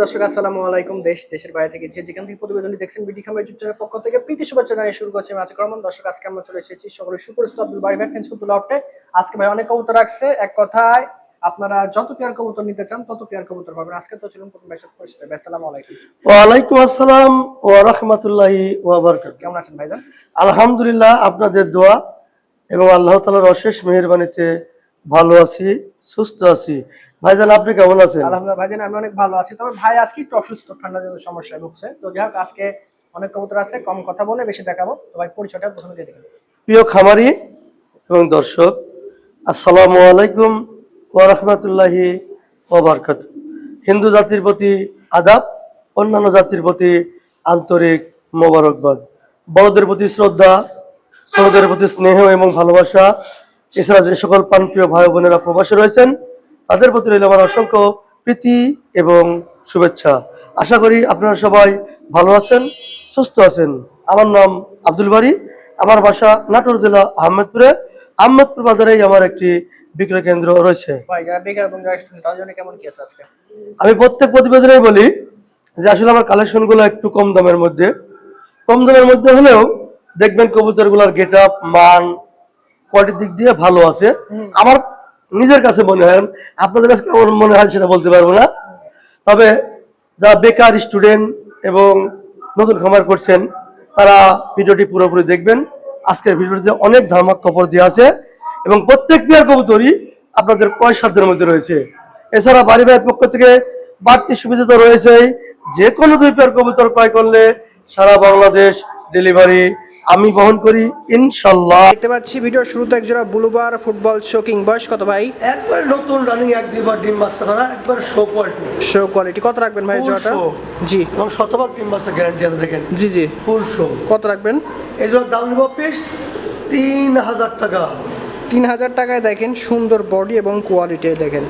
দর্শক আসসালামু আলাইকুম দেশ দেশের বাইরে থেকে যে যেখান থেকে প্রতিবেদনটি দেখছেন বিডি খামার চ্যানেলের পক্ষ থেকে প্রীতি শুভেচ্ছা জানিয়ে শুরু করছে মাত্র ক্রমণ দর্শক আজকে আমরা চলে এসেছি সকলে সুপরিচিত আব্দুল বাড়ি ভাই ফেন্স কুতুল আউটে আজকে ভাই অনেক কবুতর রাখছে। এক কথায় আপনারা যত পেয়ার কবুতর নিতে চান তত পেয়ার কবুতর পাবেন। আজকে তো ছিলাম প্রথম সাথে পরিচিত ভাই আসসালামু আলাইকুম। ওয়ালাইকুম আসসালাম ওয়া রাহমাতুল্লাহি ওয়া বারাকাতুহু। কেমন আছেন ভাইজান? আলহামদুলিল্লাহ আপনাদের দোয়া এবং আল্লাহ তাআলার অশেষ মেহেরবানিতে ভালো আছি সুস্থ আছি। ভাইজান আপনি কেমন আছেন? আলহামদুলিল্লাহ ভাইজান আমি অনেক ভালো আছি। তবে ভাই আজকে একটু অসুস্থ ঠান্ডা জনিত সমস্যায় ভুগছে। তো যাই হোক আজকে অনেক কবুতর আছে কম কথা বলে বেশি দেখাবো। তো ভাই পরিচয়টা প্রথমে দিয়ে দেবেন। প্রিয় খামারি এবং দর্শক আসসালামু আলাইকুম ওয়া রাহমাতুল্লাহি ওয়া বারাকাতুহু হিন্দু জাতির প্রতি আদাব অন্যান্য জাতির প্রতি আন্তরিক মোবারকবাদ। বড়দের প্রতি শ্রদ্ধা ছোটদের প্রতি স্নেহ এবং ভালোবাসা এছাড়া যে সকল প্রাণপ্রিয় ভাই বোনেরা প্রবাসে রয়েছেন তাদের প্রতি রইল আমার অসংখ্য প্রীতি এবং শুভেচ্ছা। আশা করি আপনারা সবাই ভালো আছেন সুস্থ আছেন। আমার নাম আব্দুল বাড়ি আমার বাসা নাটোর জেলা আহমেদপুরে। আহমেদপুর বাজারেই আমার একটি বিক্রয় কেন্দ্র রয়েছে। আমি প্রত্যেক প্রতিবেদনেই বলি যে আসলে আমার কালেকশনগুলো একটু কম দামের মধ্যে। কম দামের মধ্যে হলেও দেখবেন কবুতরগুলার গেট আপ মান কোয়ালিটির দিক দিয়ে ভালো আছে। আমার নিজের কাছে মনে হয় আপনাদের কাছে কেমন মনে হয় সেটা বলতে পারব না। তবে যারা বেকার স্টুডেন্ট এবং নতুন খামার করছেন তারা ভিডিওটি পুরোপুরি দেখবেন। আজকের ভিডিওটিতে অনেক ধামাক কপর দেওয়া আছে এবং প্রত্যেক পেয়ার কবুতরই আপনাদের ক্রয় সাধ্যের মধ্যে রয়েছে। এছাড়া বাড়ি ভাইয়ের পক্ষ থেকে বাড়তি সুবিধা তো রয়েছেই। যে কোনো দুই পেয়ার কবুতর ক্রয় করলে সারা বাংলাদেশ ডেলিভারি আমি বহন করি ইনশাল্লাহ। দেখতে পাচ্ছি ভিডিও শুরুতে একজোড়া বুলুবার ফুটবল শোকিং বয়স কত ভাই? একবার নতুন রানিং এক দুইবার ডিম বাচ্চা করা একবার শো কোয়ালিটি শো কোয়ালিটি কত রাখবেন ভাই জোড়াটা? জি। এবং শতভাগ ডিম বাচ্চা গ্যারান্টি আছে দেখেন। জি জি। ফুল শো কত রাখবেন? এগুলোর দাম নিব পিস তিন হাজার টাকা। তিন হাজার টাকায় দেখেন সুন্দর বডি এবং কোয়ালিটি দেখেন।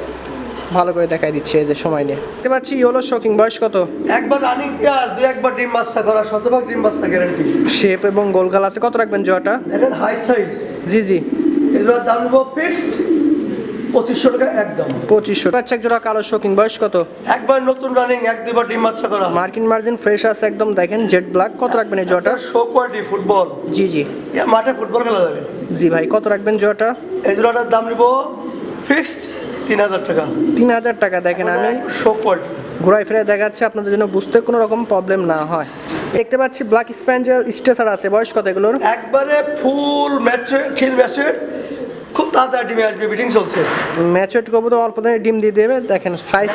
ভালো করে দেখাই দিচ্ছে এই যে সময় নিয়ে। দেখতে পাচ্ছি ইয়োলো শকিং বয়স কত? একবার রানিং পেয়ার দুই একবার ডিম বাচ্চা করা শতভাগ ডিম বাচ্চা গ্যারান্টি শেপ এবং গোলগাল আছে কত রাখবেন জোড়াটা? দেখেন হাই সাইজ জি জি। এগুলোর দাম নিব ফিক্সড পঁচিশশো টাকা একদম। পঁচিশশো। এক জোড়া কালো শোকিং বয়স কত? একবার নতুন রানিং এক দুইবার ডিম বাচ্চা করা। মার্কিন মার্জিন ফ্রেশ আছে একদম দেখেন জেড ব্ল্যাক কত রাখবেন এই জোড়াটা? শো কোয়ালিটি ফুটবল জি জি। মাঠে ফুটবল খেলা যাবে। জি ভাই কত রাখবেন এই জোড়াটার দাম নিব ফিক্সড তিন হাজার টাকা। তিন হাজার টাকা দেখেন আমি শো কোয়ালিটি ঘোরায় ফিরে দেখাচ্ছে আপনাদের জন্য বুঝতে কোনো রকম প্রবলেম না হয়। দেখতে পাচ্ছি ব্ল্যাক স্প্যাঞ্জেল স্টেসার আছে বয়স কত এগুলোর? একবারে ফুল ম্যাচুয়েট খিল ম্যাচুয়েট খুব তাড়াতাড়ি ডিমে আসবে মিটিং চলছে। ম্যাচুয়েট কবুতর অল্প দিনে ডিম দিয়ে দেবে দেখেন সাইজ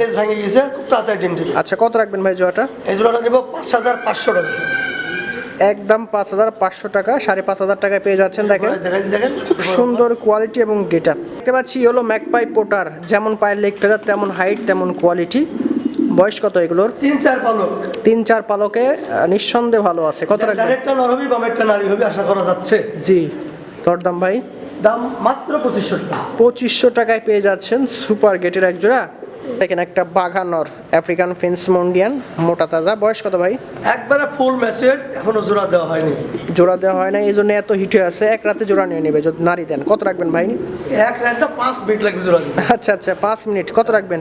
নেস ভেঙে গেছে খুব তাড়াতাড়ি ডিম দিবে। আচ্ছা কত রাখবেন ভাই জোয়াটা এই জোড়াটা নেব পাঁচ হাজার পাঁচশো টাকা। একদম পাঁচ হাজার পাঁচশো টাকা সাড়ে পাঁচ হাজার টাকায় পেয়ে যাচ্ছেন দেখেন। সুন্দর কোয়ালিটি এবং গেটা দেখতে পাচ্ছি হলো ম্যাকপাই পোটার যেমন পায়ের লেগ ফেদার তেমন হাইট তেমন কোয়ালিটি বয়স কত এগুলোর? তিন চার পালক। তিন চার পালকে নিঃসন্দেহে ভালো আছে। কত রাখবেন? নর হবে বামেরটা নারী হবে আশা করা যাচ্ছে। জি। দরদাম ভাই? দাম মাত্র পঁচিশশো টাকা। পঁচিশশো টাকায় পেয়ে যাচ্ছেন সুপার গেটের এক জোড়া। দেখেন একটা বাঘানর আফ্রিকান ফেন্স মন্ডিয়ান মোটা তাজা। বয়স কত ভাই? একবারে ফুল ম্যাচুয়েট এখনও জোড়া দেওয়া হয়নি। জোড়া দেওয়া হয় না এই জন্য এত হিট হয়ে আছে। এক রাতে জোড়া নিয়ে নেবে যদি নারী দেন। কত রাখবেন ভাই? এক রাতে পাঁচ মিনিট লাগবে জোড়া দিতে। আচ্ছা আচ্ছা পাঁচ মিনিট। কত রাখবেন?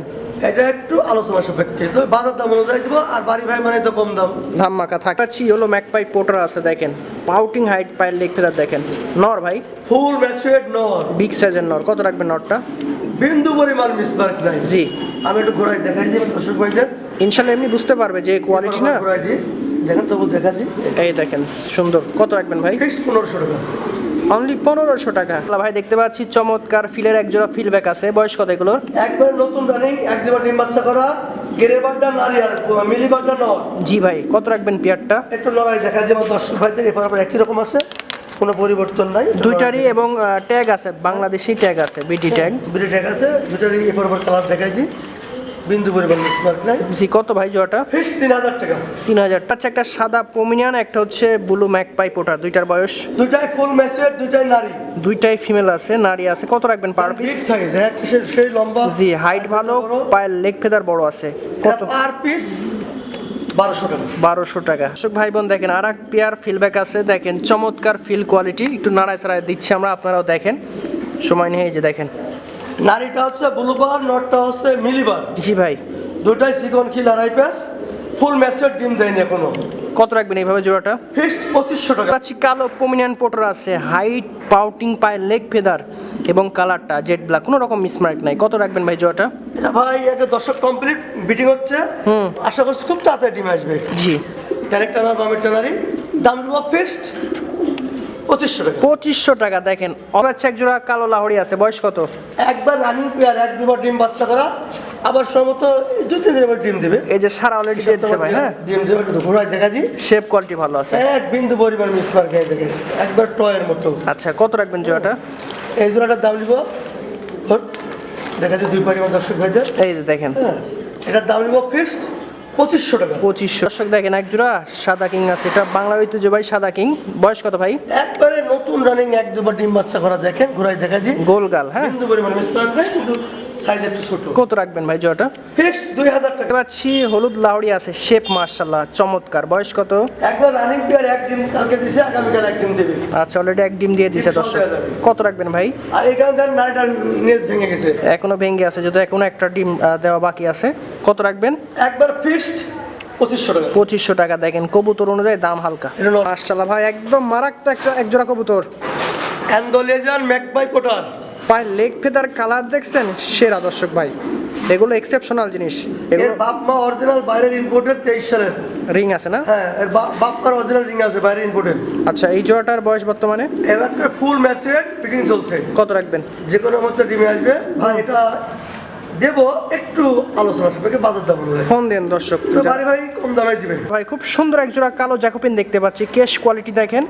এটা একটু আলোচনা সাপেক্ষে। তো বাজার দাম অনুযায়ী দেবো আর বাড়ি ভাই মানে তো কম দাম। ধাম্মাকা থাকাচ্ছি হলো ম্যাকপাই পোটার আছে দেখেন। পাউটিং হাইট পায়ের লেগ ফেদার দেখেন। নর ভাই? ফুল ম্যাচুয়েট নর। বিগ সাইজের নর। কত রাখবেন নরটা? বিন্দু পরিমাণ মিসমার্ক নাই। জি। আমি একটু ঘোরাই দেখাই দিই দর্শক ভাইদের। ইনশাল্লাহ এমনি বুঝতে পারবে যে কোয়ালিটি না। ঘোরাই দিই। দেখেন তবু দেখা দিই। এই দেখেন সুন্দর। কত রাখবেন ভাই? ফিক্সড পনেরোশো টাকা। অনলি পনেরোশো টাকা। ভাই দেখতে পাচ্ছি চমৎকার ফিলের এক জোড়া ফিলব্যাক আছে। বয়স কত এগুলোর? একবার নতুন রানিং এক দুবার ডিম বাচ্চা করা গেরে বাড্ডা নারী আর মিলি বাড্ডা নর। জি ভাই কত রাখবেন পেয়ারটা? একটু লড়াই দেখা আমার দর্শক ভাইদের এরপর একই রকম আছে। কোনো পরিবর্তন নাই। দুইটারই এবং ট্যাগ আছে বাংলাদেশি ট্যাগ আছে বিটি ট্যাগ দুটো ট্যাগ আছে দুটারই এরপর কালার দেখাই দিই বিন্দু পরিমাণ মিসমার্ক নাই। জি কত ভাই জোড়াটা? ফিক্সড তিন হাজার টাকা। তিন হাজার। আচ্ছা একটা সাদা পমিনিয়ান একটা হচ্ছে ব্লু ম্যাক ম্যাকপাই পোটার দুইটার বয়স? দুইটাই ফুল ম্যাচুয়ার দুইটাই নারী। দুইটাই ফিমেল আছে নারী আছে কত রাখবেন পার পিস সাইজ হ্যাঁ সেই লম্বা। জি হাইট ভালো পায়ের লেগ ফেদার বড় আছে কত? পার পিস বারোশো টাকা। বারোশো টাকা। দর্শক ভাই বোন দেখেন আর এক পেয়ার ফিলব্যাক আছে। দেখেন চমৎকার ফিল কোয়ালিটি একটু নাড়ায় চাড়ায় দিচ্ছি আমরা আপনারাও দেখেন। সময় নিয়ে যে দেখেন। নারীটা হচ্ছে ব্লুবার নটটা হচ্ছে মিলিবার জি ভাই। দুটাই সিকন খিল আড়াই প্যাস ফুল ম্যাচের ডিম দেয়নি এখনও। কত রাখবেন এইভাবে জোড়াটা? ফিক্সড পঁচিশশো টাকা। পাচ্ছি কালো পমিনিয়ান পোটার আছে হাইট পাউটিং পায় লেগ ফেদার এবং কালারটা জেড ব্ল্যাক কোনো রকম মিসমার্ক নাই। কত রাখবেন ভাই জোড়াটা? এটা ভাই আগে দর্শক কমপ্লিট বিটিং হচ্ছে। হুম। আশা করছি খুব তাড়াতাড়ি ডিম আসবে। জি। ডাইরেক্ট টানার বামের টানারি দাম দেবো ফিক্সড পঁচিশশো টাকা। পঁচিশশো টাকা দেখেন। অবাচ্চা এক জোড়া কালো লাহড়ি আছে বয়স কত? একবার রানিং পেয়ার এক দুবার ডিম বাচ্চা করা। আবার সম্ভবত এই দু তিন দিন ডিম দেবে। এই যে সারা অলরেডি দিয়ে দিচ্ছে ভাই হ্যাঁ? ডিম দেবে একটু ঘোরায় দেখা দিই শেপ কোয়ালিটি ভালো আছে। এক বিন্দু পরিমাণ মিসমার খেয়ে দেখে একবার টয়ের মতো। আচ্ছা কত রাখবেন জোড়াটা? এই জোড়াটার দাম নিব দেখা যায় দুই পরিমাণ দর্শক ভাইদের এই যে দেখেন। হ্যাঁ এটার দাম নিব ফিক্সড পঁচিশশো টাকা। পঁচিশশো। দর্শক দেখেন এক জোড়া সাদা কিং আছে এটা বাংলা ঐতিহ্য ভাই সাদা কিং। বয়স কত ভাই? একবারে নতুন রানিং এক দুবার ডিম বাচ্চা করা দেখেন ঘোরায় দেখা দিই গোল গাল হ্যাঁ? বিন্দু পরিমাণ মিসমার কিন্তু সাইজ একটু ছোট। কত রাখবেন ভাই জোড়াটা? ফিক্সড দুই হাজার টাকা। পাচ্ছি হলুদ লাহড়ি আছে শেপ মার্শাল্লাহ চমৎকার। বয়স কত? একবার রানিং পেয়ার এক ডিম কালকে দিছে আগামীকাল এক ডিম দেবে। আচ্ছা অলরেডি এক ডিম দিয়ে দিছে দর্শক। কত রাখবেন ভাই? আর এখানকার নাইটার নেস ভেঙে গেছে। এখনও ভেঙে আছে যদি এখনও একটা ডিম দেওয়া বাকি আছে। কত রাখবেন? একবার ফিক্সড পঁচিশশো টাকা। দেখেন কবুতর অনুযায়ী দাম হালকা। মার্শাল্লাহ ভাই একদম মারাত্মক একটা এক জোড়া কবুতর। অ্যান্ডোলেজার ম্যাকবাই পোটার পায়ের লেগ ফেদার কালার দেখছেন? সেরা দর্শক ভাই। এগুলো এক্সেপশনাল জিনিস। এর এগুলো বাপ মা অরিজিনাল বাইরের ইম্পোর্টেড তেইশ সালের। রিং আছে না? হ্যাঁ এর বাপ মার অরিজিনাল রিং আছে বাইরের ইম্পোর্টেড আচ্ছা এই জোড়াটার বয়স বর্তমানে? এবার ফুল ম্যাচের ফিটিং চলছে। কত রাখবেন? যে কোনো মধ্যে ডিমে আসবে। ভাই এটা দেবো একটু আলোচনা সাপেক্ষে বাজার দাম ফোন দেন দর্শক। বাড়ি ভাই কম দামে দিবে। ভাই খুব সুন্দর এক জোড়া কালো জ্যাকোপিন দেখতে পাচ্ছি। কেশ কোয়ালিটি দেখেন।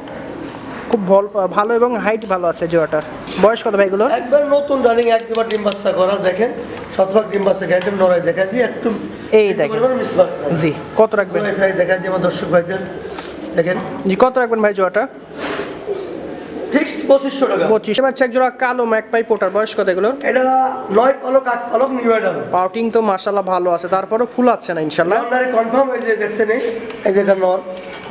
খুব ভল- ভালো এবং হাইট ভালো আছে জোড়াটার। বয়স কত ভাইগুলো একবার নতুন রানিং এক দুবার ডিম বাচ্চা করা দেখেন। শতভাগ ডিম বাচ্চা গ্যান্টেম নড়াই দেখা দিই একটু এই দেখেন। জি কত রাখবেন? ভাই দেখা দিই আমার দর্শক ভাইদের দেখেন। জি কত রাখবেন ভাই জোড়াটা? ফিক্সড পঁচিশশো টাকা। পঁচিশ। বাচ্চা এক জোড়া কালো ম্যাকপাই পোটার বয়স কত এগুলোর? এটা নয় পালক আট পালক নিউ পাউটিং তো মার্শাল্লাহ ভালো আছে তারপরেও ফুল আছে না ইনশাল্লাহ নারী কনফার্ম এই যে দেখছেন এই এই যে এটা নর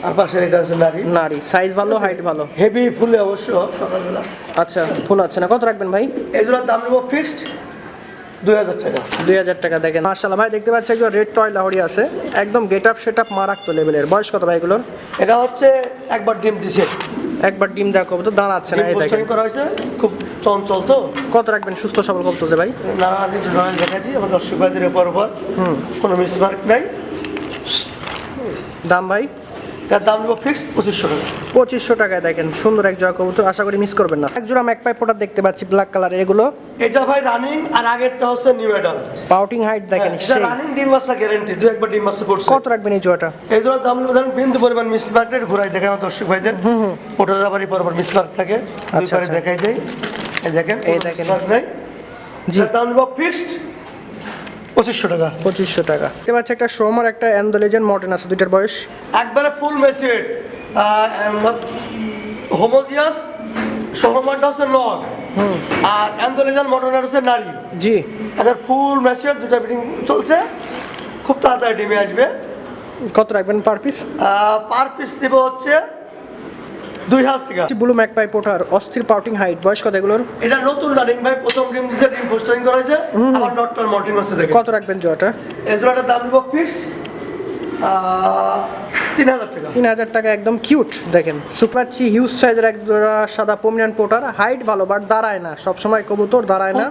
আর পাশের এটা হচ্ছে নারী। নারী সাইজ ভালো হাইট ভালো? হেভি ফুলে অবশ্য সকালবেলা। আচ্ছা ফুল আছে না কত রাখবেন ভাই? এগুলোর দাম নেব ফিক্সড দুই হাজার টাকা। দুই হাজার টাকা দেখেন। মার্শাল্লাহ ভাই দেখতে পাচ্ছি একজন রেড টয় লাহড়ি আছে একদম গেট আপ সেট আপ মারাক্ত লেভেলের বয়স কত ভাই এগুলোর? এটা হচ্ছে একবার ডিম দিছে। একবার ডিম দেখো তো দাঁড়াচ্ছে না এই করা হয়েছে খুব চঞ্চল তো। কত রাখবেন সুস্থ সবল কত তুলতে ভাই? নানা দেখাচ্ছি আমার দর্শক ভাইদের উপর উপর। হুম। কোনো মিসমার্ক নাই। দাম ভাই? এটার দাম নেব ফিক্সড পঁচিশশো টাকা। পঁচিশশো টাকায় দেখেন সুন্দর এক জোড়া কবুতর আশা করি মিস করবেন না। এক জোড়া ম্যাকপাই পোটার দেখতে পাচ্ছি ব্ল্যাক কালার এগুলো। এটা ভাই রানিং আর আগেরটা হচ্ছে নিউ আইডাল পাউটিং হাইট দেখেন এটা রানিং ডিম বাচ্চা গ্যারেন্টি দু একবার ডিম বাচ্চা করছে। কত রাখবেন এই জোড়াটা? এই জন্য দাম নেব ধরেন বিন্দু পরিমাণ মিসমার্কেট ঘুরাই দেখে আমার দর্শক ভাইদের। ওটার আবার পরপর মিসমার্ক থাকে। দুই আচ্ছা, আচ্ছা। দেখাই দেয় এই দেখেন এই দেখেন। দাম নেব ফিক্সড পঁচিশশো টাকা। পঁচিশশো টাকা। দেখতে পাচ্ছি একটা সোমার একটা অ্যান্ডোলেজেন মডার্ন আছে দুইটার বয়স। একবারে ফুল মেসিড হোমোজিয়াস সহমানটা হচ্ছে নন আর অ্যান্থোলিজান মডার্নার হচ্ছে নারী। জি। এখন ফুল মেসিড দুটা বিডিং চলছে। খুব তাড়াতাড়ি ডিমে আসবে। কত রাখবেন পার পিস পার পিস দিব হচ্ছে দুই হাজার টাকা ব্লু ম্যাকপাই পোটার অস্থির পাউটিং হাইট বয়স কত এগুলোর? এটা নতুন রানিং ভাই প্রথম ডিম দিচ্ছে ডিম পোস্টারিং করা হয়েছে। আবার ডটটার মল্টিং হচ্ছে কত রাখবেন জয়টা এই জোড়াটার দাম দিব ফিক্স তিন হাজার টাকা। তিন হাজার টাকা একদম কিউট দেখেন। সুপাচ্ছি হিউজ সাইজের এক জোড়া সাদা পমিনান পোটার হাইট ভালো বাট দাঁড়ায় না। সবসময় কবুতর দাঁড়ায় না।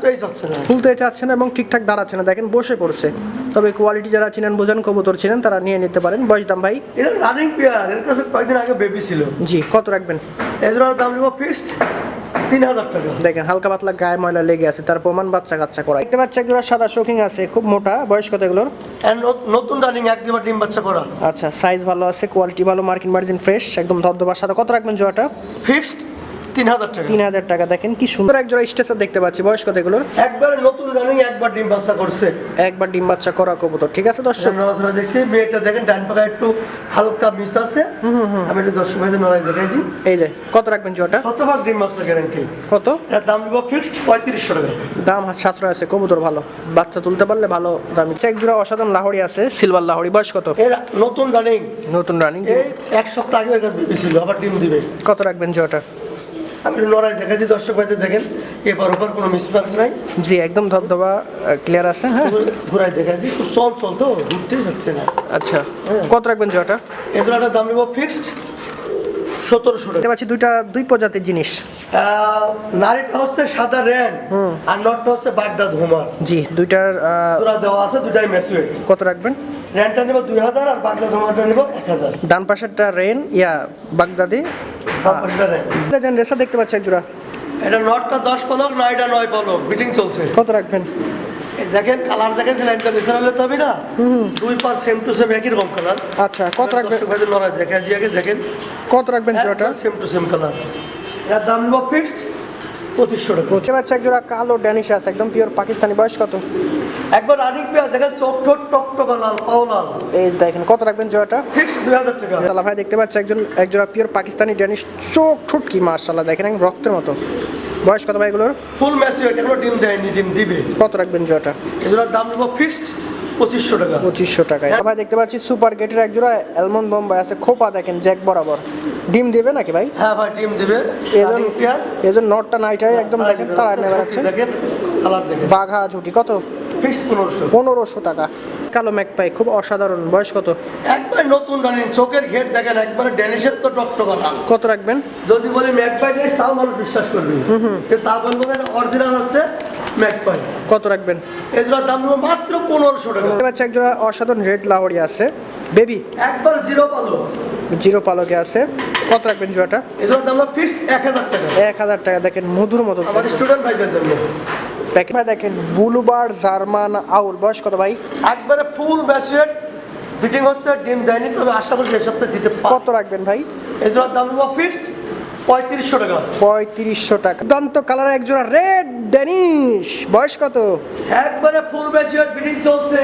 বলতেই চাচ্ছে না। এবং ঠিকঠাক দাঁড়াচ্ছে না। দেখেন বসে পড়ছে। তবে কোয়ালিটি যারা চিনেন বোঝেন কবুতর চিনেন তারা নিয়ে নিতে পারেন। বয়স দাম ভাই? এটা রানিং পেয়ার এর কাছে কয়েকদিন আগে বেবি ছিল। জি কত রাখবেন? জোড়ার দাম নিব ফিক্সড তিন হাজার টাকা। দেখেন হালকা পাতলা গায়ে ময়লা লেগে আছে তার প্রমাণ বাচ্চা কাচ্চা করা দেখতে পাচ্ছি এগুলো সাদা শোকিং আছে খুব মোটা বয়স কত এগুলোর? নতুন রানিং এক দুবার ডিম বাচ্চা করা। আচ্ছা সাইজ ভালো আছে কোয়ালিটি ভালো মার্কিন মার্জিন ফ্রেশ একদম ধবধবার সাদা। কত রাখবেন জোয়াটা ফিক্সড তিন হাজার টাকা। তিন হাজার টাকা দেখেন কি সুন্দর। এক জোড়া স্টেসার দেখতে পাচ্ছি বয়স কত এগুলোর একবারে নতুন রানিং একবার ডিম বাচ্চা করছে। একবার ডিম বাচ্চা করা কবুতর ঠিক আছে দর্শক? নজরা দেখছি মেয়েটা দেখেন ডান পাকা একটু হালকা মিস আছে। আমি একটু দর্শক ভাইদের নড়াই দেখাইছি। এই যে কত রাখবেন জোড়াটা? শতভাগ ডিম বাচ্চা গ্যারান্টি কত? দাম ফিক্সড পঁয়ত্রিশশো টাকা। দাম সাশ্রয় আছে কবুতর ভালো। বাচ্চা তুলতে পারলে ভালো দামি। চেক জোড়া অসাধারণ লাহড়ি আছে সিলভার লাহড়ি বয়স কত? এর নতুন রানিং নতুন রানিং এই এক সপ্তাহ আগে এটা আবার ডিম দিবে। কত রাখবেন জোড়াটা? আমি একটু নড়াই দেখাচ্ছি দর্শক দেখেন এবার ওপার কোনো মিসমার্ক নাই। জি একদম ধবধবা ক্লিয়ার আছে হ্যাঁ। খুব চল চল তো ঘুরতেই যাচ্ছে না। আচ্ছা কত রাখবেন জোড়াটা এগুলো একটা দাম নেব ফিক্সড সতেরোশো টাকা। পাচ্ছি দুইটা দুই প্রজাতির জিনিস। নারীটা হচ্ছে সাদা র্যান আর নটটা হচ্ছে বাগদাদ হোমার জি দুইটার দেওয়া আছে দুটাই ম্যাচুয়েট কত রাখবেন? র্যানটা নেব দুই হাজার আর বাগদাদ হোমারটা নেব এক হাজার। ডান পাশেরটা রেন ইয়া বাগদাদি এটা যেন রেসা দেখতে পাচ্ছি এক জোড়া এটা নটটা দশ পলক নয়টা নয় পলক। বিটিং চলছে। কত রাখবেন? দেখেন কালার দেখেন বেছে হলে তো হবে না। দুই পাঁচ সেম টু সেম একই রকম কালার আচ্ছা কত রাখবেন? ভাইদের নড়াই দেখা দিয়ে দেখেন। কত রাখবেন জোড়াটা? সেম টু সেম কালার এটার দাম নেব ফিক্সড পঁচিশশো টাকা। বুঝতে পারছি এক জোড়া কালো ড্যানিশ আছে একদম পিওর পাকিস্তানি। বয়স কত? একবার রানিং পেয়ার দেখেন চোখ ঠোঁট টক টক লাল পাও লাল। এই দেখেন কত রাখবেন জোড়াটা? ফিক্সড দুই হাজার টাকা। তালা ভাই দেখতে পাচ্ছি একজন এক জোড়া পিওর পাকিস্তানি ড্যানিশ চোখ ঠুটকি মার্শাল্লাহ দেখেন একদম রক্তের মতো। বয়স কত ভাই এগুলোর? ফুল ম্যাচিউর এখনও ডিম দেয়নি ডিম দিবে। কত রাখবেন জোড়াটা? এগুলোর দাম নেব ফিক্সড পঁচিশশো টাকা। পঁচিশশো টাকায় ভাই দেখতে পাচ্ছি সুপার গেটের এক জোড়া অ্যালমন্ড বোম্বাই আছে খোপা দেখেন জ্যাক বরাবর। ডিম দেবে নাকি ভাই? হ্যাঁ ভাই ডিম দিবে। এজন এজন নটটা নাইটাই একদম দেখেন তারা যাচ্ছে দেখেন কালার দেখেন। বাঘা ঝুটি কত? পনেরোশো। টাকা। কালো ম্যাকপাই খুব অসাধারণ। বয়স কত? একবার নতুন রানিং চোখের ঘের দেখেন একবারে ড্যানিশের তো টকটকা কত রাখবেন? যদি বলি ম্যাকপাই তাও মানুষ বিশ্বাস করবে। কিন্তু তা বলব না অরিজিনাল হচ্ছে ম্যাকপাই কত রাখবেন? এগুলোর দাম মাত্র পনেরোশো টাকা। দেখতে পাচ্ছি এক জোড়া অসাধারণ রেড লাহরি আছে। বেবি? একবার জিরো পালো জিরো পালকে আছে। কত রাখবেন জোড়াটা? এগুলোর দাম ফিক্সড এক হাজার টাকা। এক হাজার টাকা। দেখেন মধুর মতো আমার স্টুডেন্ট ভাইদের জন্য। প্যাকেট দেখেন বুলুবার জার্মান আউল বয়স কত ভাই? একবারে ফুল ব্যাচুয়েট বিটিং হচ্ছে ডিম দেয়নি তবে আশা করছি এই সপ্তাহে দিতে কত রাখবেন ভাই? এগুলোর দাম ফিক্সড পঁয়ত্রিশশো টাকা। পঁয়ত্রিশশো টাকা। দন্ত কালার এক জোড়া রেড ডেনিশ। বয়স কত? একবারে ফুল ব্যাচুয়েট বিটিং চলছে।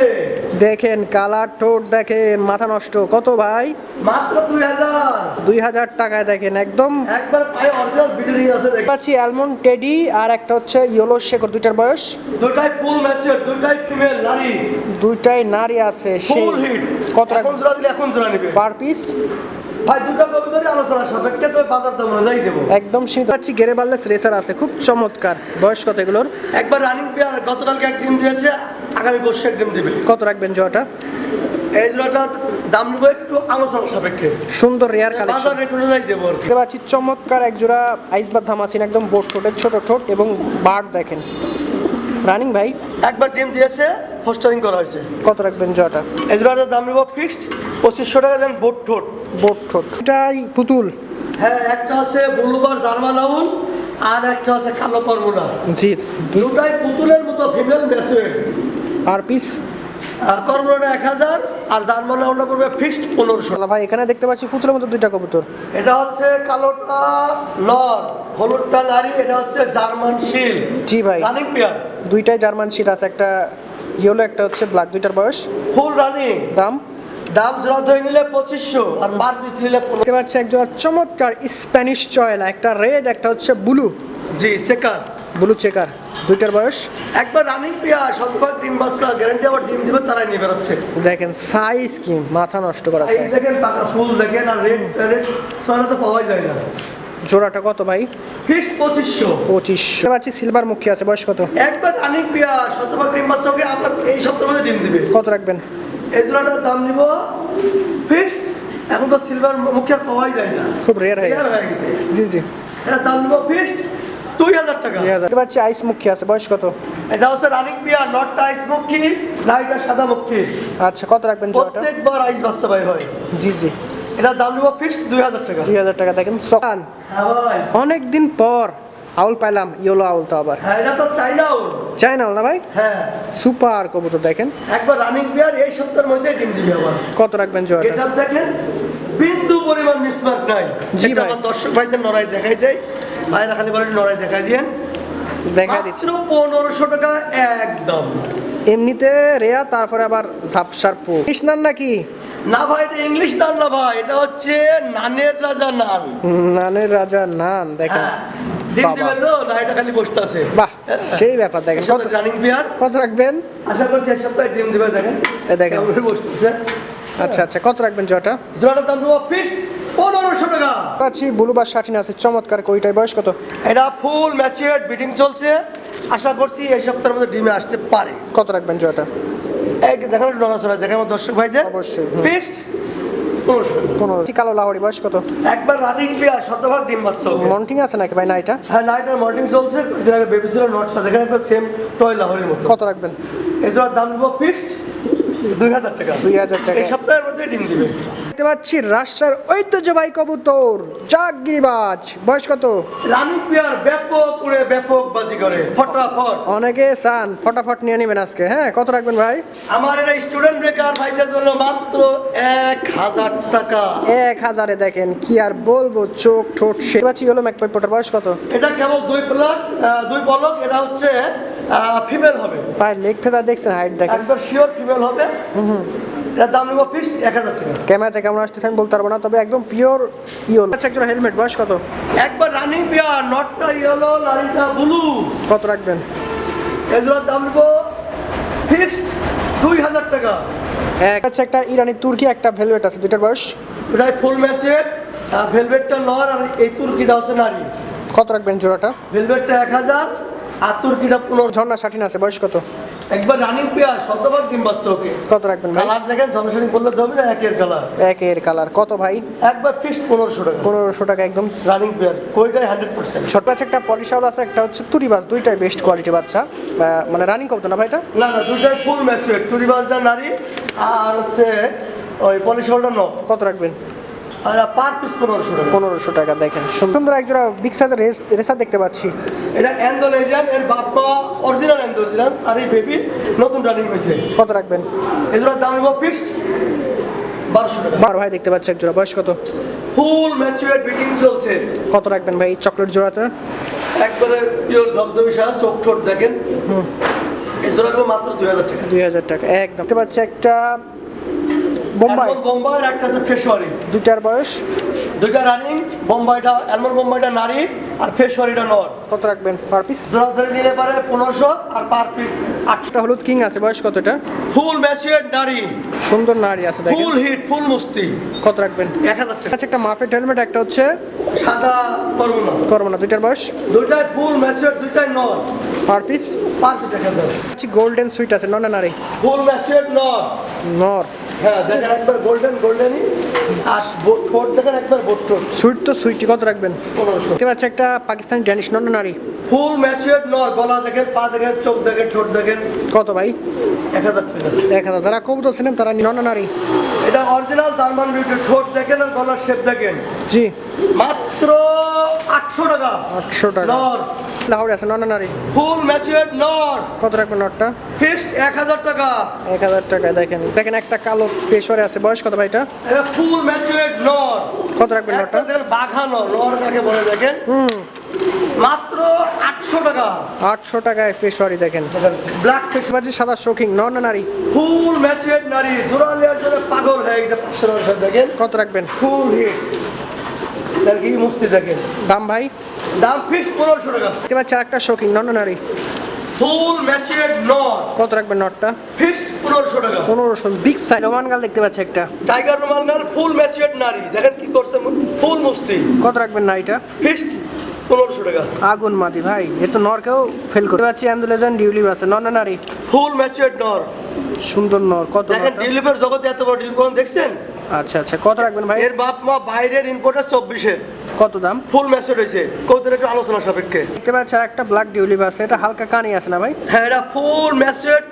দেখেন কালার ঠোঁট দেখেন মাথা নষ্ট। কত ভাই? মাত্র দুই হাজার। দুই হাজার টাকায় দেখেন একদম। একবার পায়ে অরিজিনাল বিটিং আছে দেখেন। পাচ্ছি অ্যালমন্ড টেডি আর একটা হচ্ছে ইয়েলো শেকর দুইটার বয়স। দুটাই ফুল ম্যাচুয়েট দুটাই ফিমেল নারী। দুইটাই নারী আছে সেই কত এখন জোড়া দিলে এখন জোড়া নিবে। পার পিস ভাই দুটো কবিতারই আলোচনা সাপেক্ষে তো বাজার দাম অনুযায়ী দেবো। একদম সীমিত। পাচ্ছি গেরে বাল্লেস রেসার আছে খুব চমৎকার। বয়স কত এগুলোর? একবার রানিং পেয়ার গতকালকে এক ডিম দিয়েছে আগামী দিবে। কত রাখবেন জোয়াটা? এই জোড়াটা দাম নেব একটু আলোচনা সাপেক্ষে। সুন্দর রেয়ার কালেকশন বাজার রেট অনুযায়ী দেবো দেখতে পাচ্ছি চমৎকার এক জোড়া আইসবাদ ধামাসিন একদম বোট ঠোঁটের ছোট ঠোঁট এবং বাঘ দেখেন। রানিং ভাই? একবার ডিম দিয়েছে হোস্টারিং করা হয়েছে। কত রাখবেন জটা? এই জোড়াটার দাম নেব ফিক্সড পঁচিশশো টাকা দেন বোট ঠোঁট। বোট ঠোঁট। এটাই পুতুল? হ্যাঁ একটা আছে বুলুবার জার্মান আউল আর একটা আছে কালো কর্মনা জি। দুটাই পুতুলের মতো ফিমেল ম্যাসুয়েট আর পিস এক হাজার আর পড়বে ফিক্সড পনেরোশো। ভাই এখানে দেখতে পাচ্ছি পুতুলের মতো দুইটা কবুতর। এটা হচ্ছে কালোটা নর হলুদটা নারী এটা হচ্ছে জার্মান শিল। জি ভাই। রানিং পেয়ার দুইটাই জার্মান শিট আছে একটা ইয়েলো একটা হচ্ছে ব্ল্যাক দুইটার বয়স। ফুল রানিং দাম? দাম জোড়া ধরে নিলে পঁচিশশো আর পার পিস নিলে দেখতে পাচ্ছি একজোড়া চমৎকার স্প্যানিশ চয়লা একটা রেড একটা হচ্ছে ব্লু জি চেকার ব্লু চেকার দুইটার বয়স। একবার রানিং পেয়ার শতভাগ ডিম বাচ্চা গ্যারান্টি আবার ডিম দিবে তারাই নিয়ে বেরোচ্ছে। দেখেন সাইজ কি মাথা নষ্ট করা এই। দেখেন পাকা ফুল দেখেন আর রেড রেড সোনা তো পাওয়া যায় না। জোড়াটা কত ভাই? ফিক্স পঁচিশশো। পঁচিশ দেখতে পাচ্ছি সিলভার মুখী আছে বয়স কত? একবার রানিং পেয়ার শতভাগ ডিম বাচ্চাকে আবার এই সপ্তাহের মধ্যে ডিম দিবে। কত রাখবেন? এই জোড়াটার দাম নিব ফিক্স এখন তো সিলভার মুখে আর পাওয়াই যায় না। খুব রেয়ার হয়ে গেছে। জি জি। এটা দাম নিব ফিক্স দুই হাজার টাকা। দেখতে পাচ্ছি আইস মুখী আছে বয়স কত? এটা হচ্ছে রানিং পেয়ার নটটা আইস মুখী নাইটা সাদা মুখী। আচ্ছা কত রাখবেন প্রত্যেকবার আইস বাচ্চা ভাই হয়। জি জি। এটা দাম নিব ফিক্স দুই হাজার টাকা। দুই হাজার টাকা দেখেন সকান হ্যাঁ অনেক দিন পর আউল পাইলাম ইয়েলো আউল তো আবার। হ্যাঁ এটা তো চাইনাও চাই না না ভাই? হ্যাঁ। সুপার কবুতর দেখেন। একবার রানিং পেয়ার এই সপ্তাহের মধ্যে ডিম দিবে আবার। কত রাখবেন জোড়াটা? এটা দেখেন বিন্দু পরিমাণ মিসমার্ক নাই। জি ভাই। দর্শক ভাইদের নড়াই দেখাই দেয়। ভাইরা খালি বলেন নড়াই দেখাই দিয়েন। দেখা দিচ্ছি। পনেরোশো টাকা একদম। এমনিতে রেয়া তারপরে আবার ঝাপসার পো কৃষ্ণার নাকি? না ভাই এটা ইংলিশ নান না ভাই এটা হচ্ছে নানের রাজা নান। নানের রাজা নান দেখেন। হ্যাঁ সেই ব্যাপার দেখেন। কত রাখবেন? আশা করছি এক সপ্তাহে ডিম দিবে দেখেন। দেখেন। বসতেছে। আচ্ছা আচ্ছা কত রাখবেন জোড়াটা? জোড়াটার দাম দেবো ফিক্সড পনেরোশো টাকা। পাচ্ছি ব্লু বা শাটিন আছে চমৎকার কইটাই বয়স কত? এটা ফুল ম্যাচিউর বিডিং চলছে। আশা করছি এই সপ্তাহের মধ্যে ডিমে আসতে পারে। কত রাখবেন জোয়াটা? এই যে দেখেন নড়াচড়া দেখেন আমার দর্শক ভাইদের। অবশ্যই। ফিক্সড পনেরো। কালো লাহরি বয়স কত? একবার রানিং পেয়ার শতভাগ ডিম হবে। মন্টিং আছে নাকি ভাই না এটা হ্যাঁ নাইট আর মর্নিং চলছে। যেটা বেবি ছিল নটটা। দেখেন একবার সেম টয় লাহরের মতো। কত রাখবেন? এটার দাম দেবো ফিক্সড দুই হাজার টাকা। দুই হাজার টাকা। এই সপ্তাহের মধ্যে ডিম দিবে। দেখতে পাচ্ছি রাজশাহীর ঐতিহ্যবাহী কবুতর চাকগিরিবাজ। বয়স কত? রানিং পেয়ার ব্যাপক করে ব্যাপক বাজি করে। ফটাফট। অনেকে চান ফটাফট নিয়ে নেবেন আজকে হ্যাঁ? কত রাখবেন ভাই? আমার এটা স্টুডেন্ট বেকার ভাইদের জন্য মাত্র এক হাজার টাকা। এক হাজারে দেখেন কি আর বলব চোখ ঠোঁট সে দেখতে পাচ্ছি হলো ম্যাকপাইপটার বয়স কত? এটা কেবল দুই প্লাক দুই পলক এটা হচ্ছে ফিমেল হবে। ভাই লেগ ফেদা দেখছেন হাইট দেখেন। একবার শিওর ফিমেল হবে। এটার দাম নেব ফিক্সড এক হাজার টাকা। ক্যামেরাতে কেমন আসতেছে আমি বলতে পারব না তবে একদম পিওর ইয়েলো আচ্ছা একটা হেলমেট বয়স কত? একবার রানিং পেয়ার নটটা ইয়েলো নারীটা ব্লু কত রাখবেন? এগুলোর দাম নেব ফিক্সড দুই হাজার টাকা। এক হচ্ছে একটা ইরানি তুর্কি একটা ভেলভেট আছে দুইটার বয়স? এটাই ফুল ম্যাচের ভেলভেটটা নর আর এই তুর্কিটা হচ্ছে নারী। কত রাখবেন জোড়াটা? ভেলভেটটা এক হাজার। আর তুর্কিটা পনেরো ঝর্ণা ষাটিন আছে বয়স কত? একবার রানিং পেয়ার শতভাগ ডিম বাচ্চা ওকে। কত রাখবেন কালার দেখেন ঝলসানি করলে হবে না একের কালার। একের কালার। কত ভাই? একবার ফিক্সড পনেরোশো টাকা। পনেরোশো টাকা একদম। রানিং পেয়ার কইটাই হান্ড্রেড পার্সেন্ট ছোট বাচ্চা একটা পলিশাউল আছে একটা হচ্ছে তুরি বাস দুইটাই বেস্ট কোয়ালিটি বাচ্চা। মানে রানিং কত না ভাই এটা? না না দুটাই ফুল ম্যাচুয়েট টুরি বাজার নারী আর হচ্ছে ওই পলিশ হোল্ডার ন কত রাখবেন? পার পিস পনেরোশো টাকা। পনেরোশো টাকা দেখেন। সুন্দর একজোড়া বিগ সাইজের রেসার দেখতে পাচ্ছি। এটা অ্যান্ডোলেজিয়ান এর বাপ্পা অরিজিনাল আর এই বেবি নতুন রানিং হয়েছে। কত রাখবেন? এগুলোর দাম নেব ফিক্সড বারোশো টাকা। বার ভাই দেখতে পাচ্ছি একজোড়া বয়স কত? ফুল বিটিং চলছে। কত রাখবেন ভাই চকলেট জোড়াতে একবারে পিওর ধবধবি সাজ চোখ ঠোঁট দেখেন। এই জোড়া নেব মাত্র দুই হাজার টাকা। দুই হাজার টাকা একদম। দেখতে পাচ্ছি একটা বোম্বাই। অ্যালমন্ড বোম্বাই আর একটা আছে ফেসওয়ারি। দুইটার বয়স। দুইটা রানিং বোম্বাইটা অ্যালমন্ড বোম্বাইটা নারী আর ফেসওয়ারিটা নর। কত রাখবেন পার পিস জোড়া ধরে নিলে পারে পনেরোশো আর পার পিস আটশো। একটা হলুদ কিং আছে বয়স কত এটা? ফুল ম্যাচুয়েট নারী সুন্দর নারী আছে দেখেন। ফুল হিট ফুল মুস্তি কত রাখবেন? এক হাজার টাকা। আচ্ছা একটা মাফের হেলমেট একটা হচ্ছে সাদা করব না করব না দুইটার বয়স? দুইটাই ফুল ম্যাচুয়েট দুইটাই নর। পার পিস পাঁচ টাকা দাম আচ্ছা গোল্ডেন সুইট আছে নন নারী? ফুল ম্যাচুয়েট নর। নর। হ্যাঁ দেখেন একবার গোল্ডেন গোল্ডেনই আর বোট ঠোঁট দেখেন একবার বোট সুইট তো কত রাখবেন? পনেরোশো। দেখতে পাচ্ছি একটা পাকিস্তানি ড্যানিশ নন নারী? ফুল ম্যাচুয়েট নর গলা দেখেন পা দেখেন চোখ দেখেন ঠোঁট দেখেন? কত ভাই? এক হাজার এক হাজার। যারা কবুতর ছিলেন তারা নন নারী। এটা অরিজিনাল জার্মান বিউটি ঠোঁট দেখেন আর গলার শেপ দেখেন। জি। মাত্র আটশো টাকা। আটশো টাকা। নর লাহোরে আছে নন নারী। ফুল ম্যাচুয়েট নর কত রাখবেন নটটা? ফিক্সড এক হাজার টাকা। এক হাজার টাকা দেখেন। দেখেন একটা কালো পেশরে আছে। বয়স কত ভাই এটা? ফুল ম্যাচুয়েট নর কত রাখবেন দেখেন বাঘা নর নর কাকে বলে দেখেন? হুম। মাত্র আটশো টাকা। আটশো টাকায় পেশোয়ারি দেখেন। ব্ল্যাক পাচ্ছি সাদা শৌখিন নন নারী? ফুল ম্যাচুয়েট নারী। জোড়া লেয়ার জন্য পাগল হয়ে গেছে পাঁচশো টাকা দেখেন। কত রাখবেন? ফুল হিট কি মুস্তি দেখেন। দাম ভাই? দাম ফিক্স পনেরোশো টাকা। দেখতে পাচ্ছি আরেকটা শৌখিন নন নারী? ফুল ম্যাচুয়েট নর। কত রাখবেন নটটা ফিক্স পনেরোশো টাকা। পনেরোশো বিগ সাইজ রোমান গাল দেখতে পাচ্ছি একটা। টাইগার রোমাল গাল ফুল ম্যাচুয়েট নারী। দেখেন কি করছে ফুল মুস্তি। কত রাখবেন নারীটা? ফিক্সড পনেরোশো টাকা। আগুন মাদি ভাই এ তো নরকেও ফেল করতে পাচ্ছি অ্যান্ডুলেজন ডিউলিভ আছে নন নারী ফুল ম্যাচুয়েট নর। সুন্দর নর কত দেখেন নরটা? জগতে এত বড় ডিলিপ দেখছেন? আচ্ছা আচ্ছা কত রাখবেন ভাই? এর বাপ মা বাইরের ইম্পোর্টার চব্বিশের। কত দাম? ফুল ম্যাচুয়েট হয়েছে। কৌতুর একটু আলোচনা সাপেক্ষে। দেখতে পাচ্ছি আর একটা ব্ল্যাক ডিউলিভ আছে এটা হালকা কানি আছে না ভাই? হ্যাঁ এটা ফুল ম্যাচুয়েট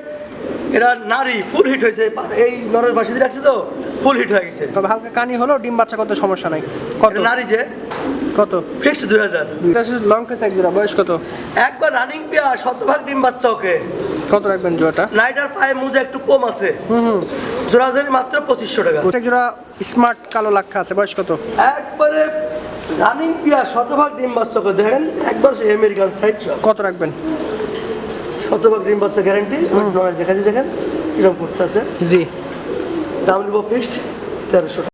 এরা নারী ফুল হিট হয়েছে। এই নরের বাসিতে রাখছে তো ফুল হিট হয়ে গেছে। তবে হালকা কানি হলেও ডিম বাচ্চা করতে সমস্যা নাই। কত? নারী যে? কত? ফিক্সড দুই হাজার। লং ফেস এক জোড়া বয়স কত? একবার রানিং পেয়া শতভাগ ডিম বাচ্চা ওকে। কত রাখবেন জোড়াটা? নাইটার পায়ে মুজা একটু কম আছে। হুম হুম। জোড়াজোড়ি মাত্র পঁচিশশো টাকা। এক জোড়া স্মার্ট কালো লাক্ষা আছে বয়স কত? একবারে রানিং পিয়া শতভাগ ডিম বাচ্চা করে দেখেন একবার আমেরিকান সাইড কত রাখবেন? শতভাগ ডিম বাচ্চা গ্যারান্টি দেখা দেখেন কীরকম করতে আছে জি। দাম নিব ফিক্সড তেরোশো